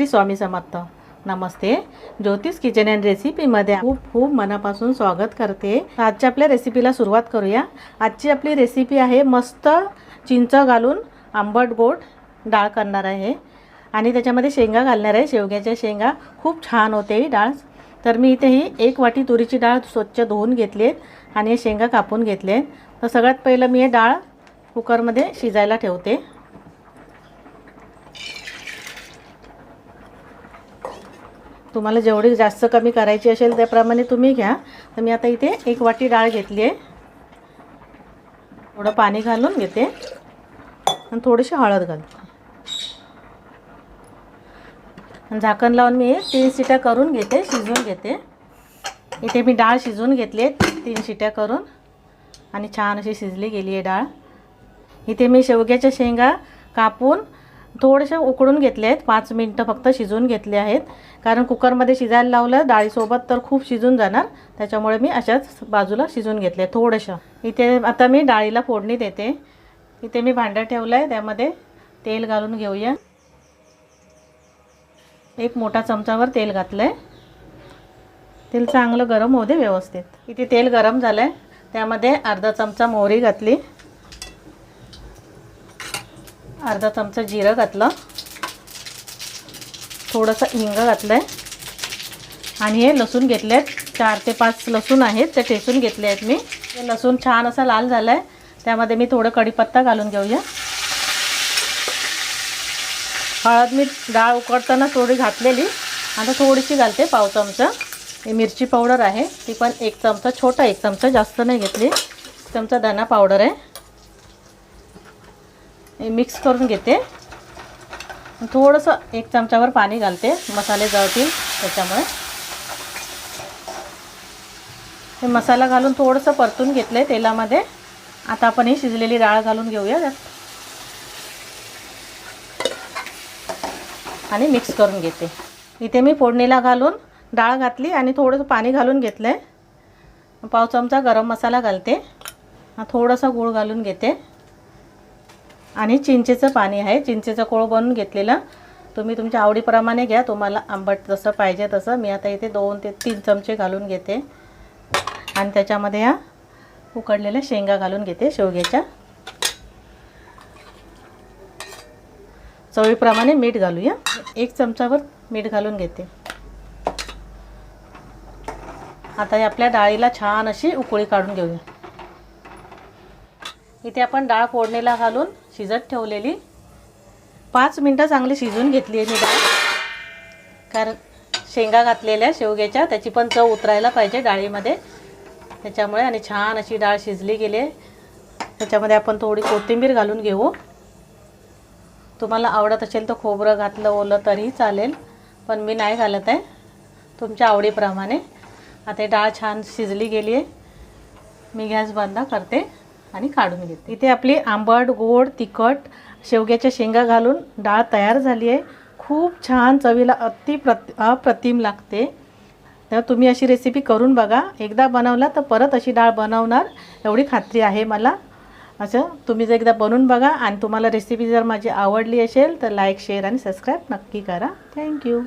श्री स्वामी समर्थ. नमस्ते. ज्योतिष kitchen and रेसिपीमध्ये खूप खूप मनापासून स्वागत करते. आजच्या आपल्या रेसिपीला सुरुवात करूया. आजची आपली रेसिपी आहे मस्त चिंच घालून आंबट गोड डाळ करणार आहे. आणि त्याच्यामध्ये शेंगा घालणार आहे. शेवग्याच्या शेंगा खूप छान होते ही डाळ. तर मी इथे ही एक वाटी तुरीची डाळ स्वच्छ धुवून घेतली आहेत आणि हे शेंगा कापून घेतले आहेत तर सगळ्यात पहिलं मी हे डाळ कुकरमध्ये शिजायला ठेवते. तुम्हाला जेवढी जास्त कमी करायची असेल त्याप्रमाणे तुम्ही घ्या. तर मी आता इथे एक वाटी डाळ घेतली आहे. थोडं पाणी घालून घेते. आणि थोडीशी हळद घालते. आणि झाकण लावून मी तीन शिट्या करून घेते शिजवून घेते. इथे मी डाळ शिजवून घेतली आहे तीन शिट्या करून. आणि छान अशी शिजली गेली आहे डाळ. इथे मी शेवग्याच्या शेंगा कापून थोडेसे उकडून घेतले आहेत. पाच मिनटं फक्त शिजवून घेतले आहेत. कारण कुकरमध्ये शिजायला लावलं डाळीसोबत तर खूप शिजून जाणार. त्याच्यामुळे मी अशाच बाजूला शिजून घेतले थोडंसं. इथे आता मी डाळीला फोडणी देते. इथे मी भांडं ठेवलं आहे त्यामध्ये तेल घालून घेऊया. एक मोठा चमचावर तेल घातलं आहे तेल चांगलं गरम होऊ दे व्यवस्थित. इथे तेल गरम झालं आहे त्यामध्ये अर्धा चमचा मोहरी घातली. अर्धा चमचा जिरं घातलं. थोडंसं हिंग घातलं आहे आणि हे लसूण घेतले आहेत चार ते पाच लसूण आहेत ते ठेसून घेतले आहेत मी. हे लसूण छान असा लाल झाला आहे त्यामध्ये मी थोडं कढीपत्ता घालून घेऊया. हळद मी डाळ उकडताना थोडी घातलेली. आता थोडीशी घालते पाव चमचा. हे मिरची पावडर आहे. ती पण एक चमचा छोटा एक चमचा जास्त नाही घेतली. चमचा धना पावडर आहे. मिक्स करून घेते. थोडंसं एक चमच्यावर पाणी घालते. मसाले जळतील त्याच्यामुळे. हे मसाला घालून थोडंसं परतून घेतलं आहे तेलामध्ये. आता आपण ही शिजलेली डाळ घालून घेऊया. त्यात. आणि मिक्स करून घेते. इथे मी फोडणीला घालून डाळ घातली आणि थोडंसं पाणी घालून घेतलं आहे पाव चमचा गरम मसाला घालते. हा थोडासा गूळ घालून घेते. आणि चिंचेचं पाणी आहे. चिंचेचं कोळ बनवून घेतलेलं. तुम्ही तुमच्या आवडीप्रमाणे घ्या. तुम्हाला आंबट जसं पाहिजे तसं. मी आता इथे दोन ते तीन चमचे घालून घेते. आणि त्याच्यामध्ये या उकडलेल्या शेंगा घालून घेते शेवग्याच्या. चवीप्रमाणे मीठ घालूया. एक चमचावर मीठ घालून घेते. आता आपल्या डाळीला छान अशी उकळी काढून घेऊया. इथे आपण डाळ फोडणीला घालून शिजत ठेवलेली. पाच मिनटं चांगली शिजून घेतली आहे मी डाळ. कारण शेंगा घातलेल्या शेवग्याच्या त्याची पण चव उतरायला पाहिजे डाळीमध्ये. त्याच्यामुळे आणि छान अशी डाळ शिजली गेली आहे. त्याच्यामध्ये आपण थोडी कोथिंबीर घालून घेऊ. तुम्हाला आवडत असेल तर खोबरं घातलं ओलं तरीही चालेल पण मी नाही घालत आहे. तुमच्या आवडीप्रमाणे. आता डाळ छान शिजली गेली आहे. मी गॅस बंद करते. आणि काढून घेते. इथे आपली आंबट गोड तिखट शेवग्याच्या शेंगा घालून डाळ तयार झाली आहे. खूप छान चवीला अति प्रति अप्रतिम लागते. तर तुम्ही अशी रेसिपी करून बघा. एकदा बनवला तर परत अशी डाळ बनवणार. एवढी खात्री आहे मला. असं तुम्ही जर एकदा बनवून बघा आणि तुम्हाला रेसिपी जर माझी आवडली असेल तर लाईक शेअर आणि सबस्क्राईब नक्की करा. थँक्यू